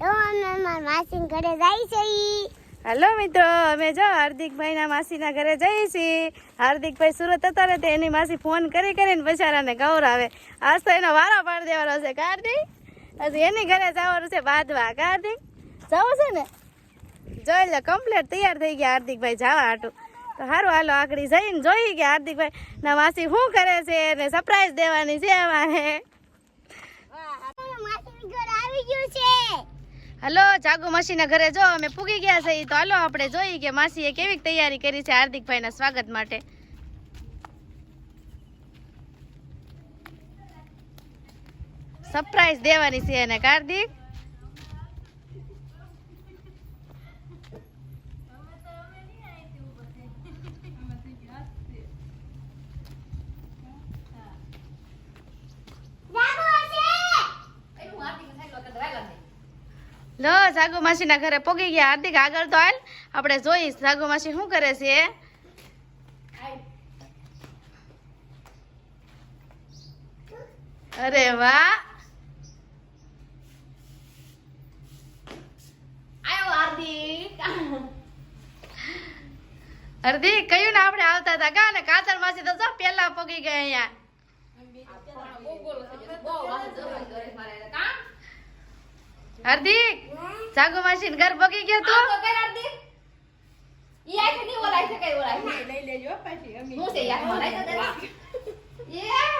તો અમે મારા માસી ઘરે જાય છે. હાલો મિત્રો અમે જો હાર્દિકભાઈના માસીના ઘરે જઈએ છીએ. હાર્દિકભાઈ સુરત હતા ને તે એની માસી ફોન કરી કરીને બચારાને ગૌરાવે. આજ તો એનો વારો પાડી દેવાનો છે કાર્તિક હજી એની ઘરે જવાનું છે બાદવા કાર્તિક જવું છે ને? જોઈ લે કમ્પ્લેટ તૈયાર થઈ ગયા હાર્દિકભાઈ જવા હાટું. તો સારું હાલો આકડી જઈને જોઈએ કે હાર્દિકભાઈ ના માસી શું કરે છે ને સરપ્રાઈઝ દેવાની છે અમારે આવી ગયું છે. હલો, જાગુ માસીના ઘરે જો, અમે પૂગી ગયા છે તો હાલો આપણે જોઈએ કે માસીએ કેવી તૈયારી કરી છે હાર્દિકભાઈના સ્વાગત માટે. સરપ્રાઈઝ દેવાની છે એને કાર્તિક જાગુ માસીના ઘરે પોગી ગયા. હાર્દિક આગળ તો હાલ. આપણે જોઈશ જાગુ માસી શું કરે છે? અરે વાહ. હાર્દિક. હાર્દિક કયું ને આપણે આવતા હતા? કા ને કાતર માસી તો જો પેલા પોગી ગયા અહીંયા. હાર્દિક સાગુ માસી ઘર પોગી ગયો તો.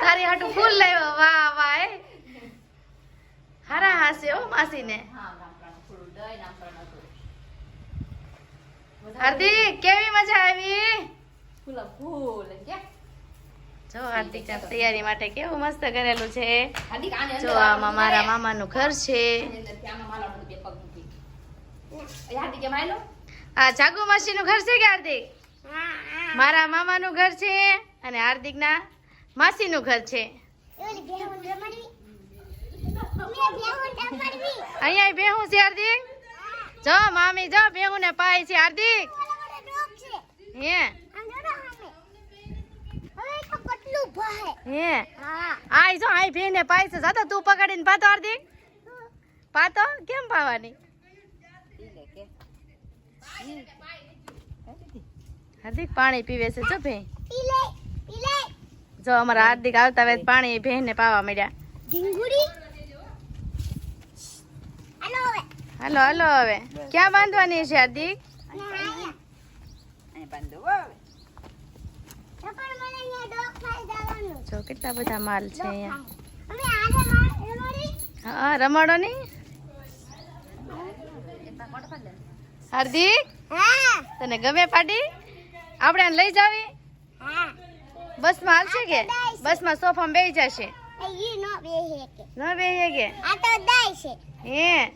તારી હાટું ફૂલ લાવ્યો. વાહ વાહ હારા હાસે હો માસીને. હાર્દિક કેવી મજા આવી? જો હાર્દિક તૈયારી માટે કેવું મસ્ત કરેલું છે. જો આમાં મારા મામાનું ઘર છે. આ જાગુ માસીનું ઘર છે કે હાર્દિક? મારા મામાનું ઘર છે અને હાર્દિકના માસીનું ઘર છે. ઓલી બેહુન રમાડવી મેં બેહુન રમાડવી અહીંયા બેહું છે હાર્દિક? જો મામી જો બેહું ને પાય છે હાર્દિક. હે આમ જોડો સામે હવે તો કેટલું ભાઈ હે? હા. આય જો આય ભે ને પાય તું પકડીને પાતો હાર્દિક પાતો? કેમ પાવાની? હાર્દિક પાણી પીવે છે જો ભે પી લે પી લે જો અમારા હાર્દિક આવતા વેત પાણી ભે ને પાવા મળ્યા હલો હલો હવે. હાલો હાલો હવે. ક્યાં બાંધવાની છે હાર્દિક? આયા જો કેટલા બધા માલ છે અહીંયા. હા રમાડો ની હાર્દિક હા તને ગમે પાટી આપણે આને લઈ જાવી? બસ બસમાં હાલશે કે? બેસી જશે ઈ બેહે કે ન બેહીએ કે? હે?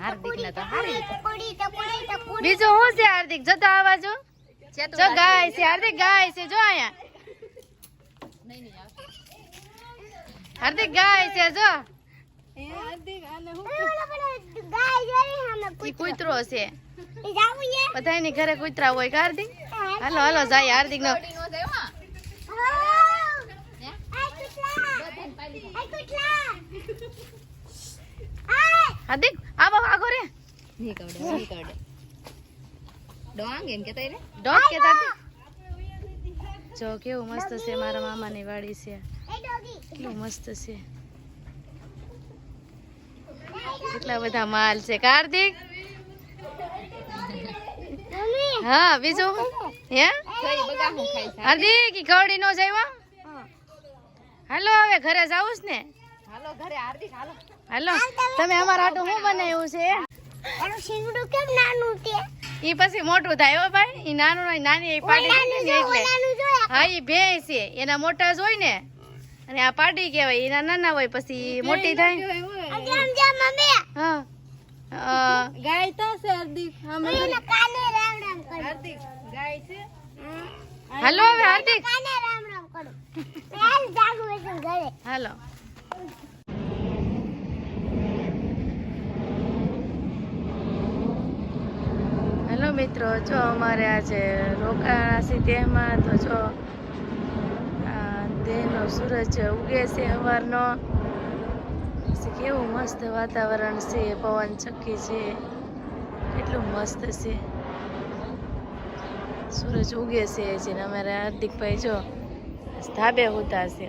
હાર્દિક તો હારી બીજું શું છે હાર્દિક? જતો આવાજો જો ગાય છે હાર્દિક ગાય છે જો અહીંયા. હાર્દિક ગાય છે જો. કૂતરો. છે. બધા ની ઘરે કૂતરા હોય કે હાર્દિક? હાલો હાલો જાય હાર્દિક નો આ કુટલા આ કુટલા આ હાર્દિક આવો આગો રે. ડોગ કે તાતી જો કેવું મસ્ત છે મારા મામાની વાડી છે. કેટલું મસ્ત છે. કેટલા બધા માલ છે કાર્તિક? હા બીજું? હે? હાર્દિક કવડી નો જાયવા હાલો હવે ઘરે જાવું છે ને? હાલો તમે અમારા આટું શું બનાવ્યું છે? શીંગડું કેમ નાનું છે? ઈ પછી મોટું થાય હો ભાઈ. ઈ નાનું હોય નાની એ પાડી ને એટલે. હા ઈ ભેંસ છે. એના મોટા જ હોય ને. અને આ પાડી કહેવાય એના નાના હોય પછી મોટી થાય. હા. ગાય તો છે હાર્દિક. એને કાને રામ રામ કરું. હાર્દિક ગાય છે? હાલો હવે હાર્દિક. કાને રામ રામ કરું. હાલ જાગુ બેસું ઘરે હાલો મિત્રો, જો અમારે આજે રોકાણા છે તેમાં તો જો દેહનો સૂરજ ઉગે છે સવારનો. કેવું મસ્ત વાતાવરણ છે, પવન ચક્કી છે, કેટલું મસ્ત છે. સૂરજ ઉગે છે જેને અમારા હાર્દિકભાઈ જો ધાબે હોતા છે.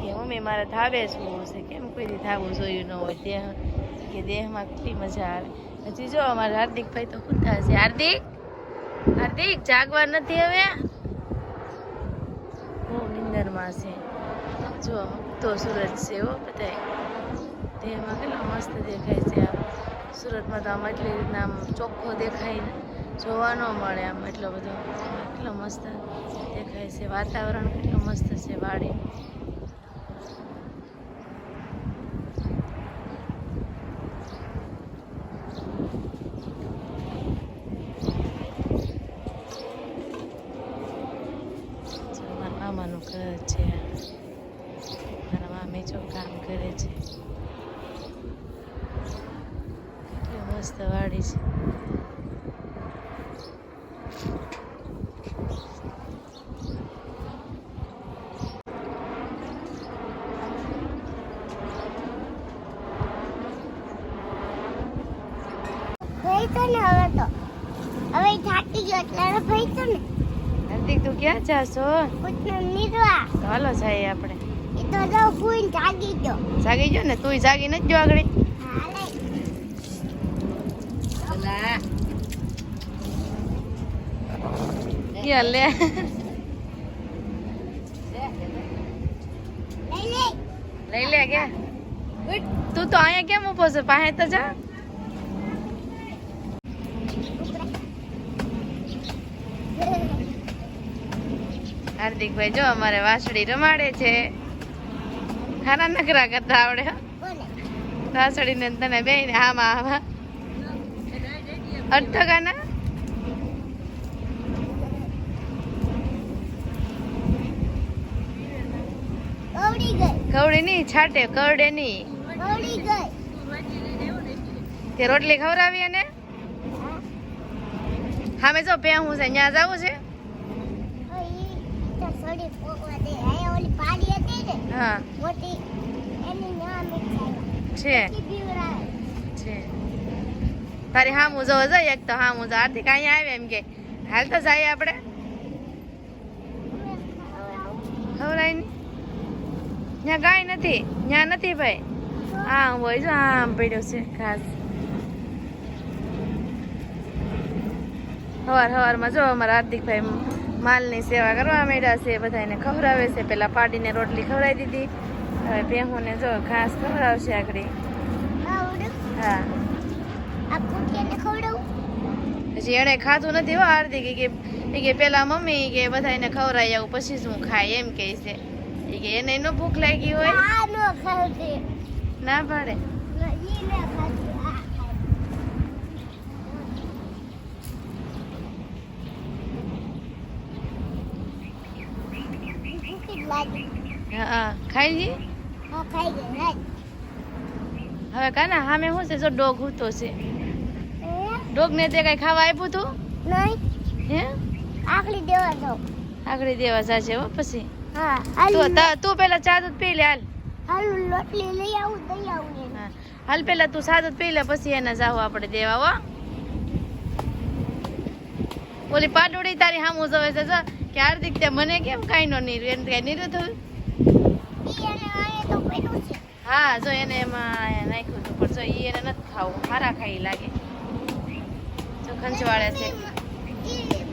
કે મમ્મી મારે ધાબે સૂવું છે, કેમ કોઈ દી ધાબું જોયું ન હોય, દેહ કે દેહમાં કેટલી મજા આવે. હજી જો અમારા હાર્દિકભાઈ તો શું છે હાર્દિક? હાર્દિક, જાગવા નથી હવે? બહુ નિંદરમાં છે. જો, તો સુરત છે હો બધાય. તેમાં કેટલો મસ્ત દેખાય છે આમ. સુરતમાં તો આમ એટલી રીતના આમ ચોખ્ખો દેખાય જોવા ન મળે આમ એટલો બધો. કેટલો મસ્ત દેખાય છે. વાતાવરણ કેટલું મસ્ત છે વાડી જો મારા મામાનું ઘર છે મારા મામી જો કામ કરે છે કેટલી વાડી છે. ભાઈ તો ને હવે તો. હવે થાકી ગયો એટલે હવે ભાઈ તો ને. હાર્દિક તું ક્યાં જાશો તો હાલો જાય આપણે. એ તો જો જાગી ગયો. જાગી ગયો ને? તુંય જાગી નથી જો આગળ હાલે યાર લે. લઈ લે કે? તું તો અહીંયા કેમ ઊભો છે? પાસે તો જા. હાર્દિકભાઈ, જો અમારે વાસળી રમાડે છે. ખાના નકરા કરતા આવડે. વાસળીને ને તને બેને આમાં આમાં અટકાના કવડી ગઈ કવડી ની છાટે કરડે ની તે રોટલી ખવડાવી અને? હામે જો પે હું છે ત્યાં જવું છે? હા. એની છે. છે. તારી હા જો જાય એક તો હા મુજો આર્થિક અહીંયા આવે એમ કે હાલ તો જાય આપણે. ખવડાયની ત્યાં ગાય નથી ત્યાં નથી ભાઈ. હા હોય જો આમ પડ્યો છે ઘાસ સવાર સવારમાં જો અમારા હાર્દિકભાઈ માલની સેવા કરવા માંડ્યા છે બધાને ખવડાવે છે. પેલા પાડીને રોટલી ખવડાવી દીધી. હવે ભેહુંને જો ઘાસ ખવડાવશે આગળ. હા. કુટીને એણે ખાધું નથી હો હાર્દિક. કે પેલા મમ્મી કે બધાને ખવડાવી આવું પછી જ હું ખાય એમ કહે છે. ઈ કે એને નો ભૂખ લાગી હોય? નો પાડે. હા ખાઈ ગઈ હવે કાના સામે શું છે? જો ડોગ હૂતો છે. એ ડોગ ને તે કઈ ખાવા આપ્યું તું? નહીં. હે? આખલી દેવા દો દેવા જાશે હો પછી. તું પેલા ચા દૂધ પી લે હાલ. હાલ પેલા તું સા દૂધ પી લે પછી એને જાવ આપણે દેવા હો. ઓલી પાટોડી તારી હામુ જવે છે જો કે હાર્દિક તે મને કેમ કાંઈ નો નીર એને કઈ નીર થયું હા જો એને એમાં નાખ્યું હતું પણ જો ઈ એને નથી ખાવું હારા ખાઈ લાગે. જો ખંચવાળે છે.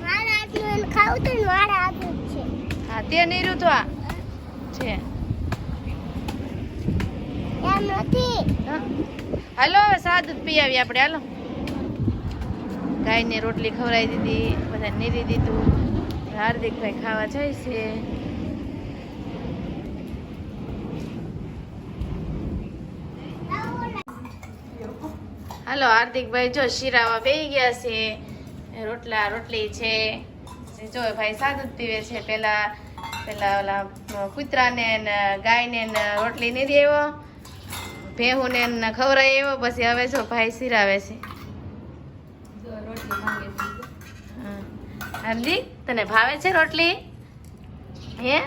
મારા હાથનું ખાવું તો મારા હાથનું જ છે હા તે નીર્યું તો આ છે હાલો હવે સા પી આવીએ આપણે હાલો. ગાયને રોટલી ખવડાવી દીધી બધા નીરી દીધું. હાર્દિકભાઈ ખાવા જાય છે. હાલો હાર્દિકભાઈ જો શીરાવા બે ગયા છે. રોટલા રોટલી છે. જો ભાઈ સાદું જ પીવે છે. પેલા પેલા ઓલા કૂતરાને ને ગાયને ને રોટલી નીરી આવ્યો ભેહુને ને ખવરાય આવ્યો પછી હવે જો ભાઈ શીરાવે છે. હા. હાર્દિક તને ભાવે છે રોટલી? હે?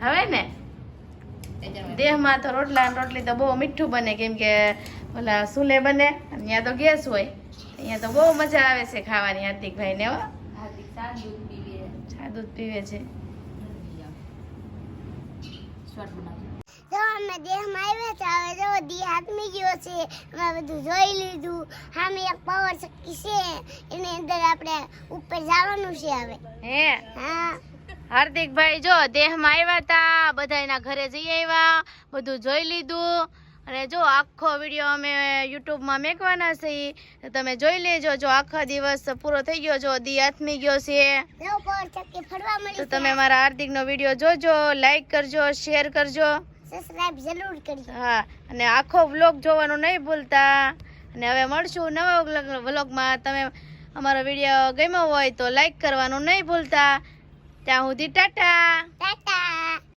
હવે ને? દેહમાં તો રોટલા રોટલી તો બહુ મીઠું બને કેમ કે ઓલા સુલે બને ત્યાં તો ગેસ હોય. અહીંયા તો બહુ મજા આવે છે ખાવાની હાર્દિકભાઈ ને ચા દૂધ પીવે. છે. જો અમે દેહમાં આવ્યા છે હવે જો દી હાથમી ગયો છે. અમે બધું જોઈ લીધું. સામે એક પાવર શક્તિ છે. એની અંદર આપણે ઉપર જવાનું છે હવે. હે? હા. હાર્દિકભાઈ જો દેહમાં આવ્યા તા બધાના ઘરે જઈ આવ્યા બધું જોઈ લીધું. અને જો આખો વીડિયો અમે યુટ્યુબમાં મેકવાના છે તો તમે જોઈ લેજો. જો આખો દિવસ પૂરો થઈ ગયો જો દી આથમી ગયો છે તો તમે મારા હાર્દિકનો વીડિયો જોજો લાઈક કરજો શેર કરજો. સબસ્ક્રાઇબ જરૂર કરજો. હા અને આખો વ્લોગ જોવાનું નહીં ભૂલતા. અને હવે મળશું નવા વ્લોગમાં તમે અમારો વીડિયો ગમ્યો હોય તો લાઈક કરવાનું નહીં ભૂલતા. ત્યાં સુધી ટાટા. ટાટા.